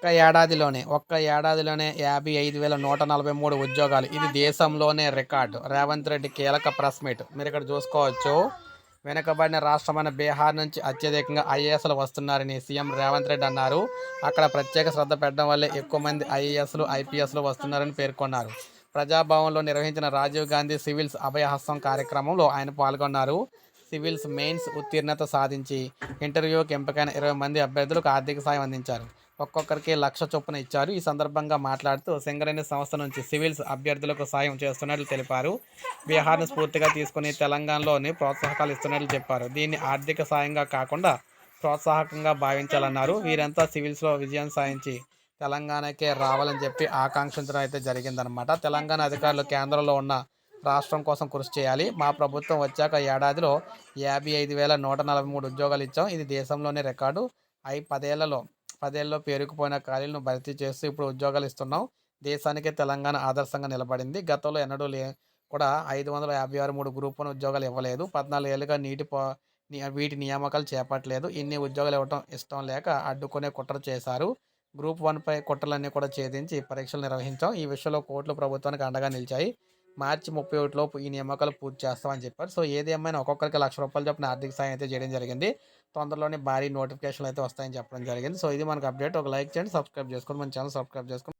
ఒక్క ఏడాదిలోనే ఒక్క ఏడాదిలోనే యాభై ఐదు వేల నూట నలభై మూడు ఉద్యోగాలు. ఇది దేశంలోనే రికార్డు. రేవంత్ రెడ్డి కీలక ప్రెస్ మీట్. మీరు ఇక్కడ చూసుకోవచ్చు. వెనుకబడిన రాష్ట్రమైన బీహార్ నుంచి అత్యధికంగా ఐఏఎస్లు వస్తున్నారని సీఎం రేవంత్ రెడ్డి అన్నారు. అక్కడ ప్రత్యేక శ్రద్ధ పెట్టడం వల్లే ఎక్కువ మంది ఐఏఎస్లు ఐపీఎస్లు వస్తున్నారని పేర్కొన్నారు. ప్రజాభవన్లో నిర్వహించిన రాజీవ్ గాంధీ సివిల్స్ అభయహస్తం కార్యక్రమంలో ఆయన పాల్గొన్నారు. సివిల్స్ మెయిన్స్ ఉత్తీర్ణత సాధించి ఇంటర్వ్యూకి ఎంపికైన ఇరవై మంది అభ్యర్థులకు ఆర్థిక సాయం అందించారు. ఒక్కొక్కరికి లక్ష చొప్పున ఇచ్చారు. ఈ సందర్భంగా మాట్లాడుతూ సింగరేణి సంస్థ నుంచి సివిల్స్ అభ్యర్థులకు సాయం చేస్తున్నట్లు తెలిపారు. బీహార్ను స్ఫూర్తిగా తీసుకుని తెలంగాణలోని ప్రోత్సాహకాలు ఇస్తున్నట్లు చెప్పారు. దీన్ని ఆర్థిక సాయంగా కాకుండా ప్రోత్సాహకంగా భావించాలన్నారు. వీరంతా సివిల్స్లో విజయం సాధించి తెలంగాణకే రావాలని చెప్పి ఆకాంక్షించడం అయితే జరిగిందనమాట తెలంగాణ అధికారులు కేంద్రంలో ఉన్న రాష్ట్రం కోసం కృషి చేయాలి. మా ప్రభుత్వం వచ్చాక ఏడాదిలో యాభై ఐదు వేల నూట నలభై మూడు ఉద్యోగాలు ఇచ్చాం. ఇది దేశంలోనే రికార్డు. అయి పదేళ్ళలో పదేళ్ళలో పేరుకుపోయిన ఖాళీలను భర్తీ చేస్తూ ఇప్పుడు ఉద్యోగాలు ఇస్తున్నాం. దేశానికే తెలంగాణ ఆదర్శంగా నిలబడింది. గతంలో ఎన్నడూ లే కూడా ఐదు వందల యాభై ఆరు మూడు గ్రూప్ వన్ ఉద్యోగాలు ఇవ్వలేదు. పద్నాలుగు ఏళ్ళుగా నీటి పో వీటి నియామకాలు చేపట్టలేదు. ఇన్ని ఉద్యోగాలు ఇవ్వటం ఇష్టం లేక అడ్డుకునే కుట్ర చేశారు. గ్రూప్ వన్పై కుట్రలన్నీ కూడా ఛేదించి పరీక్షలు నిర్వహించాం. ఈ విషయంలో కోర్టులు ప్రభుత్వానికి అండగా నిలిచాయి. మార్చి ముప్పై ఒకటిలోపు ఈ నియామకాలు పూర్తి చేస్తామని చెప్పారు. సో ఏది ఏమైనా ఒక్కొక్కరికి లక్ష రూపాయలు చొప్పున ఆర్థిక సాయం అయితే చేయడం జరిగింది. తొందరలోనే భారీ నోటిఫికేషన్లు అయితే వస్తాయని చెప్పడం జరిగింది. సో ఇది మనకు అప్డేట్. ఒక లైక్ చేయండి సబ్స్క్రైబ్ చేసుకోండి. మన ఛానల్ సబ్స్క్రైబ్ చేసుకోండి.